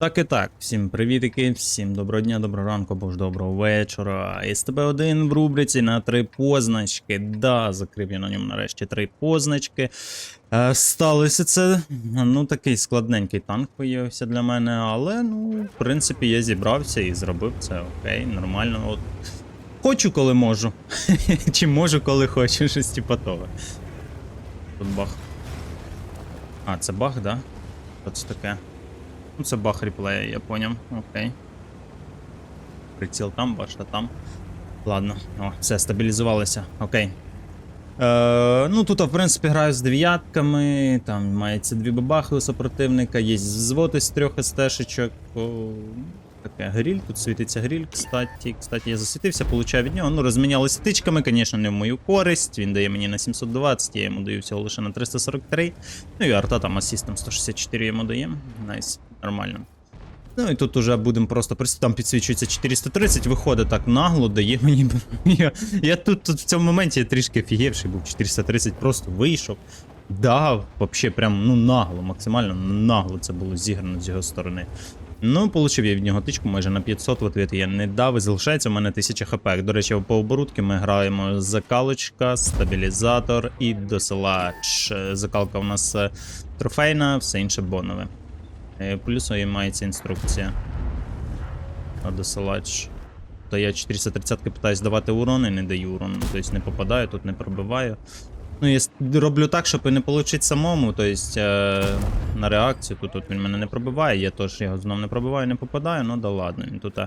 Так і так, всім привітики, всім доброго дня, доброго ранку або ж доброго вечора. СТБ 1 в рубриці на три позначки. Да, закрив я на ньому нарешті три позначки. Е, сталося це. Ну, такий складненький танк виявився для мене, але ну, в принципі, я зібрався і зробив це окей, нормально. От. Хочу, коли можу. Чи можу, коли хочу, щось типа того. Тут бах. А, це баг, да? Що це таке? Ну, це баг реплея, я поняв. Окей. Приціл там, башта там. Ладно, о, все, стабілізувалося. Окей. Е, ну тут, в принципі, граю з дев'ятками, там мається дві бабахи у супротивника, є взвод із трьох СТ-шечок. Таке гріль, тут світиться гріль, кстати. Кстати, я засвітився, получаю від нього. Ну, розмінялися тичками, звісно, не в мою користь. Він дає мені на 720, я йому даю всього лише на 343. Ну і арта там асістом 164 йому дає. Найс, нормально. Ну і тут уже будемо просто там підсвічується 430, виходить так нагло, дає мені. Я, я тут, тут в цьому моменті трішки офігівший був. 430 просто вийшов. Дав, взагалі, прям ну нагло, максимально нагло це було зіграно з його сторони. Ну, получив я від нього тичку майже на 500 в ответ я не дав і залишається у мене 1000 хп. До речі, по оборудки ми граємо закалочка, стабілізатор і досилач. Закалка у нас е, трофейна, все інше бонове. Е, Плюсом мається інструкція. А досилач. То я 430 питаюсь давати урон і не даю урон. Тобто не попадаю, тут не пробиваю. Ну, я роблю так, щоб не отримати самому. Тобто е, на реакцію тут, тут він мене не пробиває, я теж його знов не пробиваю, не попадаю, ну да ладно. Він тут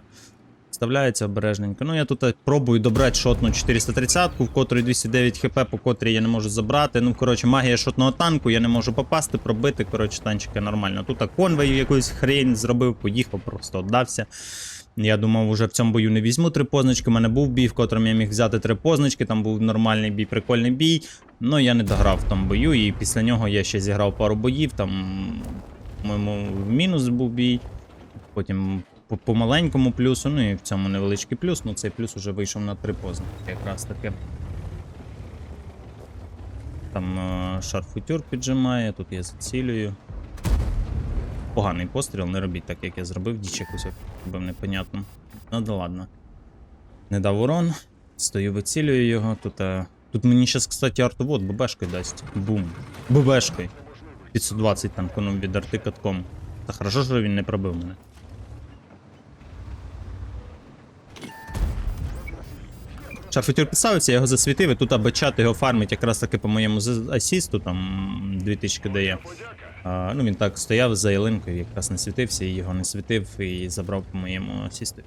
вставляється обережненько. Ну я тут е, пробую добрати шотну 430, ку в котрій 209 хп, по котрій я не можу забрати. Ну, коротше, магія шотного танку, я не можу попасти, пробити. Коротше, танчики нормально. Тут конвей якусь хрень зробив, поїхав, просто віддався. Я думав, уже в цьому бою не візьму три позначки. У мене був бій, в котрому я міг взяти три позначки. Там був нормальний бій, прикольний бій. Ну я не дограв в тому бою, і після нього я ще зіграв пару боїв. Там, по-моєму, в мінус був бій. Потім по, по маленькому плюсу, ну і в цьому невеличкий плюс. Ну цей плюс уже вийшов на три позначки, якраз таки. Там е, шарфутюр піджимає, тут я зацілюю. Поганий постріл, не робіть так, як я зробив, діч якусь робив непонятно. Ну да ладно. Не дав урон. Стою, вицілюю його. Тут, е, тут мені зараз, кстати, артовод ББшкою дасть. Бум. ББшкою. 520 танконув від арти катком. Та хорошо, що він не пробив мене. Шарфутюр підставився, я його засвітив, і тут абачат його фармить якраз таки по моєму асісту, там 2000 дає. А, ну він так стояв за ялинкою, якраз не світився, і його не світив, і забрав по моєму асісту.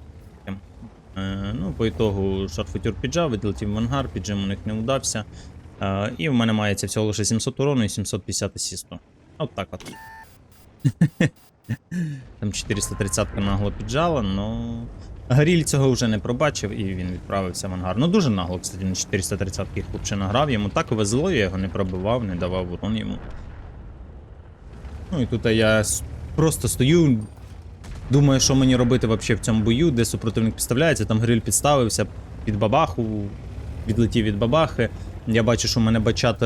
Е, ну, по ітогу шарфутюр піджав, відлетів в ангар, піджим у них не вдався. Е, і в мене мається всього лише 700 урону і 750 асісту. От так от. Там 430 нагло піджала, но. Гаріль цього вже не пробачив і він відправився в ангар. Ну дуже нагло, кстати, на 430 хлопчина грав. Йому так везло, я його не пробивав, не давав урон йому. Ну і тут я просто стою, думаю, що мені робити вообще в цьому бою, де супротивник підставляється, там гриль підставився під бабаху, відлетів від бабахи. Я бачу, що мене бачат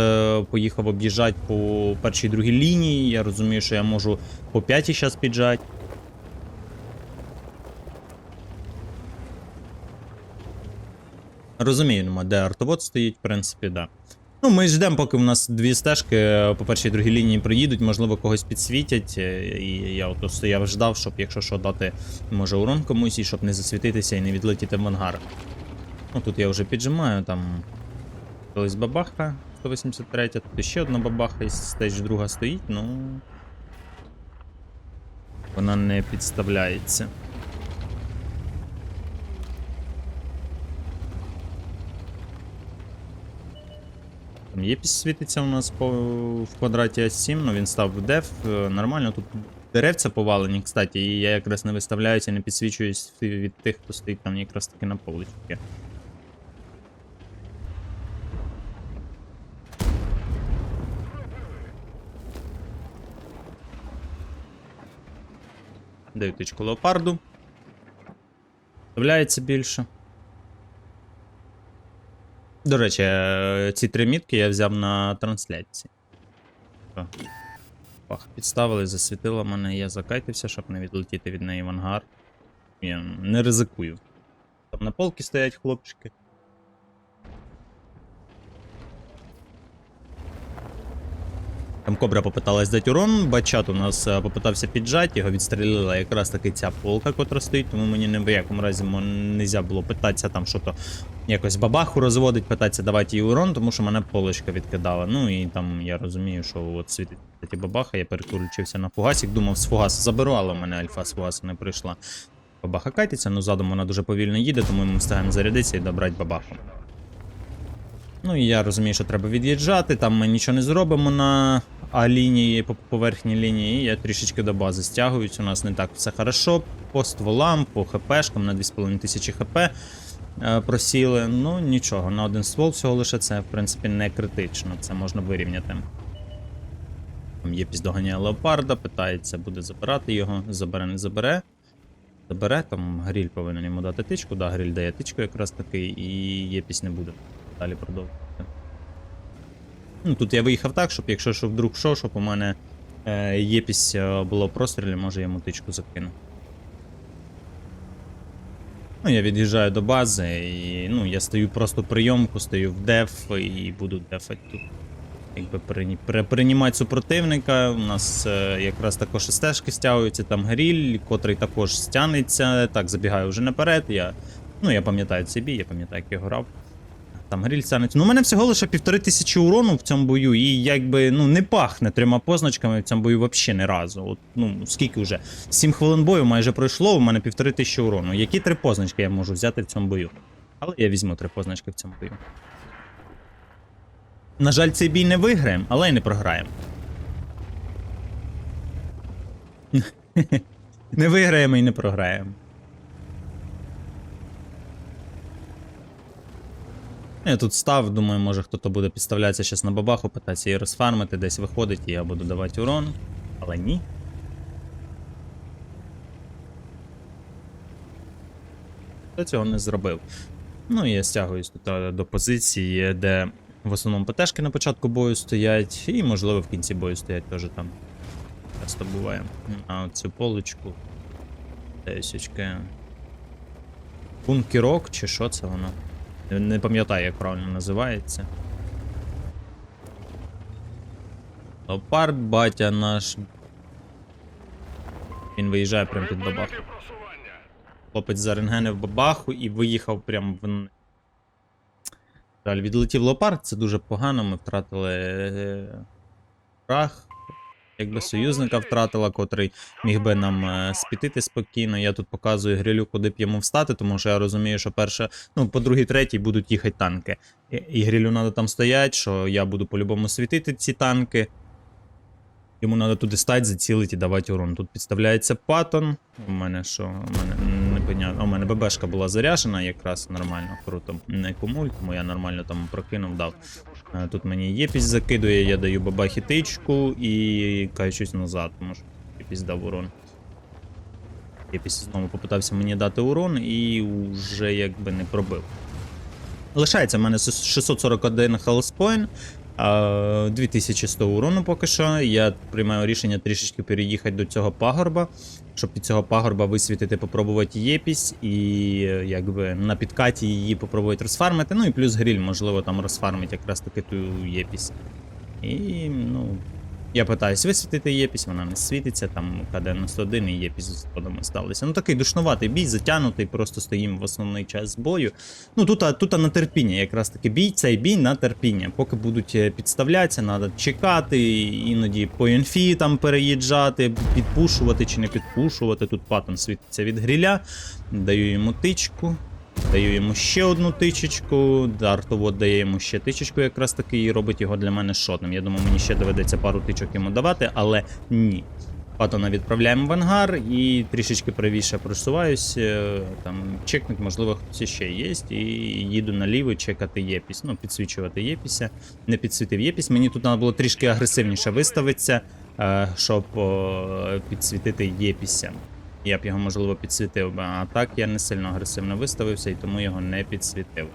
поїхав об'їжджати по першій другій лінії. Я розумію, що я можу по п'ятій зараз піджати. Розумію, ну, де артовод стоїть, в принципі, да. Ну, ми ждемо, поки в нас дві стежки по першій і другій лінії проїдуть, можливо, когось підсвітять. е, І я от стояв, ждав, щоб, якщо що, дати може урон комусь, і щоб не засвітитися і не відлетіти в ангар. Ну тут я вже піджимаю, там колись бабаха 183, тут ще одна бабаха із стеж друга стоїть, ну. Вона не підставляється. Там є світиться у нас по, в квадраті А7, ну він став в деф. е, Нормально, тут деревця повалені, кстати, і я якраз не виставляюся, не підсвічуюсь від тих, хто стоїть там якраз таки на поличці. Даю тичку леопарду. Вставляється більше. До речі, е, ці три мітки я взяв на трансляції. Пах, підставили, засвітила мене, я закайтився, щоб не відлетіти від неї в ангар. Я не ризикую. Там на полки стоять хлопчики. Там кобра попиталась дати урон, бачат у нас е, попитався піджати, його відстрілила якраз таки ця полка, котра стоїть, тому мені ні в якому разі не було питатися там, що то якось бабаху розводить, питатися давати їй урон, тому що мене полочка відкидала. Ну і там я розумію, що от світить бабаха, я переключився на фугасик, думав, з фугаса заберу, але в мене альфа з фугаса не прийшла. Бабаха катиться, ну задом вона дуже повільно їде, тому ми встигаємо зарядитися і добрати бабаху. Ну і я розумію, що треба від'їжджати, там ми нічого не зробимо на А-лінії, по поверхній лінії, я трішечки до бази стягуюсь. У нас не так все хорошо. По стволам, по хпшкам на 2500 хп е, просіли. Ну нічого, на один ствол всього лише це, в принципі, не критично, це можна вирівняти. Там є доганяє леопарда, питається, буде забирати його, забере, не забере. Забере, там гріль повинен йому дати тичку, да, гріль дає тичку якраз таки, і єпісь не буде далі продовжувати. Ну, тут я виїхав так, щоб якщо що вдруг що, щоб у мене е, єпісь е, було прострілі, може я тичку закину. Ну, я від'їжджаю до бази і ну, я стою просто прийомку, стою в деф і буду дефати тут. Якби пере- перенімати супротивника. У нас е, якраз також стежки стягуються, там гріль, котрий також стягнеться. Так, забігаю вже наперед. Я, ну, я пам'ятаю цей бій, я пам'ятаю, як я грав. Там гріль стягнеться. Ну, у мене всього лише півтори тисячі урону в цьому бою, і якби ну, не пахне трьома позначками в цьому бою взагалі не разу. От, ну, скільки вже? 7 хвилин бою майже пройшло, у мене півтори тисячі урону. Які три позначки я можу взяти в цьому бою? Але я візьму три позначки в цьому бою. На жаль, цей бій не виграємо, але й не програємо. не виграємо і не програємо. Я тут став, думаю, може хто-то буде підставлятися зараз на бабаху, питатися її розфармити, десь виходить, і я буду давати урон. Але ні. Хто цього не зробив. Ну і я стягуюсь тут до позиції, де в основному ПТшки на початку бою стоять, і, можливо, в кінці бою стоять теж там. Часто буває. А цю полочку. Десячки. Бункерок, чи що це воно? Не- пам'ятаю, як правильно називається. Леопард, батя наш. Він виїжджає прямо під бабаху. Хлопець зарентгенив бабаху і виїхав прямо в. Жаль, відлетів леопард, це дуже погано. Ми втратили е, прах. Якби союзника втратила, котрий міг би нам е, спітити спокійно. Я тут показую грилю, куди б йому встати, тому що я розумію, що перше, ну, по другій, третій будуть їхати танки. І, і грилю треба там стоять, що я буду по-любому світити ці танки. Йому треба туди стати, зацілити і давати урон. Тут підставляється патон. У мене що? У мене не понятно. У мене ББшка була заряжена, якраз нормально, круто. Не кумуль, тому я нормально там прокинув, дав. Е, Тут мені єпісь закидує, я даю бабахі тичку і качусь назад, тому що єпісь дав урон. Єпісь знову попитався мені дати урон і вже якби не пробив. Лишається в мене 641 хелспойн, 2100 урону поки що. Я приймаю рішення трішечки переїхати до цього пагорба, щоб під цього пагорба висвітити, попробувати єпісь і якби на підкаті її попробувати розфармити. Ну і плюс гріль, можливо, там розфармить якраз таки ту єпісь. І ну. Я питаюсь висвітити єпісь, вона не світиться, там КД-91 і єпісь з сходами сталися. Ну такий душнуватий бій, затягнутий, просто стоїмо в основний час бою. Ну тут, тут на терпіння, якраз таки бій, цей бій на терпіння. Поки будуть е, підставлятися, треба чекати, іноді по інфі там переїжджати, підпушувати чи не підпушувати. Тут патон світиться від гріля, даю йому тичку. Даю йому ще одну тичечку, Дартовод дає йому ще тичечку, якраз таки, і робить його для мене шотним. Я думаю, мені ще доведеться пару тичок йому давати, але ні. Патона відправляємо в ангар і трішечки правіше просуваюсь. е, Там чекнуть, можливо, хтось ще є. І їду наліво чекати єпісь. Ну, підсвічувати єпіся. Не підсвітив єпісь. Мені тут треба було трішки агресивніше виставитися, е, щоб підсвітити єпіся. Я б його, можливо, підсвітив би. А так я не сильно агресивно виставився і тому його не підсвітив.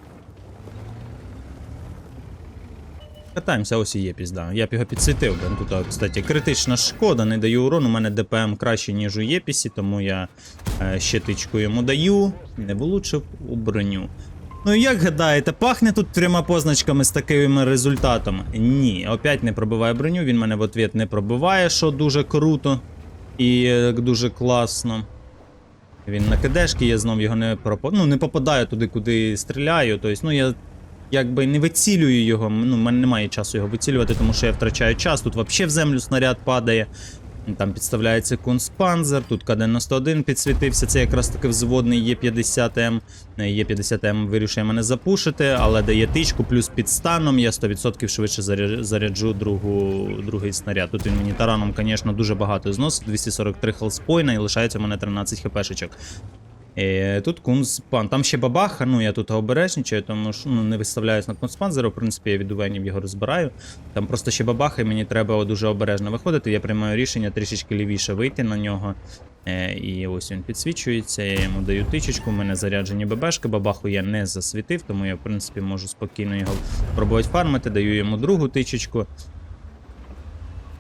Катаємося, ось і є пізда. Я б його підсвітив. би. Тут, кстати, критична шкода, не даю урон. У мене ДПМ краще, ніж у Єпісі, тому я ще тичку йому даю. Не влучив у броню. Ну як гадаєте, пахне тут трьома позначками з такими результатами? Ні, опять не пробиває броню, він мене в ответ не пробиває, що дуже круто і е, дуже класно. Він на кидешки, я знов його не пропа... ну, не попадаю туди, куди стріляю. Тобто, ну я якби не вицілюю його. Ну, в мене немає часу його вицілювати, тому що я втрачаю час. Тут взагалі в землю снаряд падає. Там підставляється кунспанзер, тут КД-91 підсвітився, це якраз таки взводний Є50М. Є50М вирішує мене запушити, але дає тичку, плюс під станом я 100% швидше заряджу другу, другий снаряд. Тут він мені тараном, звісно, дуже багато зносить, 243 хелспойна і лишається у мене 13 хпшечок. Е, тут кунспан. Там ще бабаха, ну я тут обережничаю, тому що ну, не виставляюсь на кунспанзера, в принципі, я від увенів його розбираю. Там просто ще бабаха, і мені треба дуже обережно виходити. Я приймаю рішення трішечки лівіше вийти на нього. Е, і ось він підсвічується, я йому даю тичечку, у мене заряджені ББшки, бабаху я не засвітив, тому я, в принципі, можу спокійно його пробувати фармити, даю йому другу тичечку.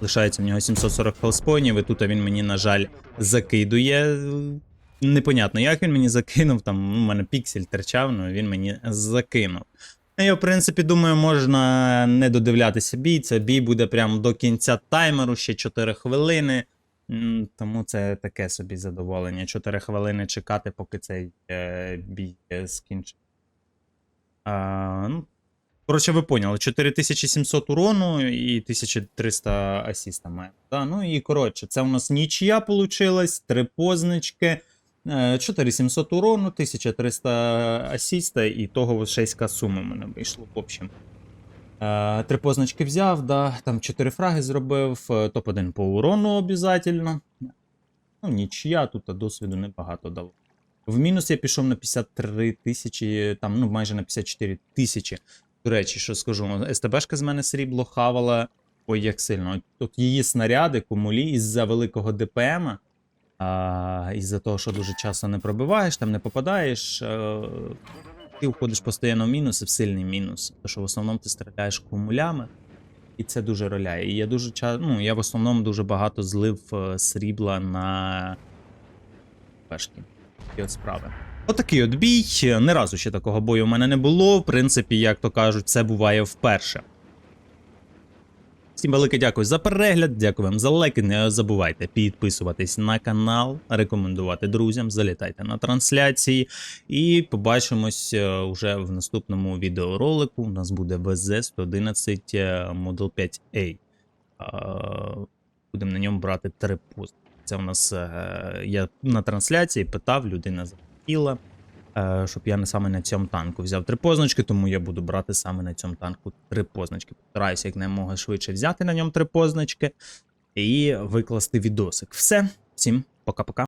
Лишається в нього 740 хелспойнів, і тут він мені, на жаль, закидує. Непонятно, як він мені закинув, там ну, у мене піксель терчав, але він мені закинув. Ну, Я, в принципі, думаю, можна не додивлятися бій. Це бій буде прямо до кінця таймеру, ще 4 хвилини. Тому це таке собі задоволення. 4 хвилини чекати, поки цей е, бій е, скінчить. Ну, коротше, ви поняли, 4700 урону і 1300 асіста має. Да? Ну і коротше, це у нас нічия получилась, три позначки. Е, 4700 урону, 1300 асіста і того 6к суми в мене вийшло, в общем. Е, Три позначки взяв, да, там 4 фраги зробив, е, топ-1 по урону обов'язательно. Ну, нічия, тут досвіду небагато дало. В мінус я пішов на 53 тисячі, там, ну, майже на 54 тисячі. До речі, що скажу, СТБшка з мене срібло хавала. Ой, як сильно. От її снаряди, кумулі із-за великого ДПМа, а, із-за того, що дуже часто не пробиваєш, там не попадаєш, е, ти входиш постійно в мінус і в сильний мінус. Тому що в основному ти стріляєш кумулями, і це дуже роляє. І я дуже ну, я в основному дуже багато злив е, срібла на пешки. І от справи. Отакий от бій. Не разу ще такого бою в мене не було. В принципі, як то кажуть, це буває вперше. Всім велике дякую за перегляд, дякую вам за лайки. Не забувайте підписуватись на канал, рекомендувати друзям, залітайте на трансляції. І побачимось е, уже в наступному відеоролику. У нас буде ВЗ-111 е, Model 5A. Е, Будемо на ньому брати три пост. Це у нас е, я на трансляції питав, людина захотіла, е, щоб я не саме на цьому танку взяв три позначки, тому я буду брати саме на цьому танку три позначки. Постараюся якнаймога швидше взяти на ньому три позначки і викласти відосик. Все, всім пока-пока.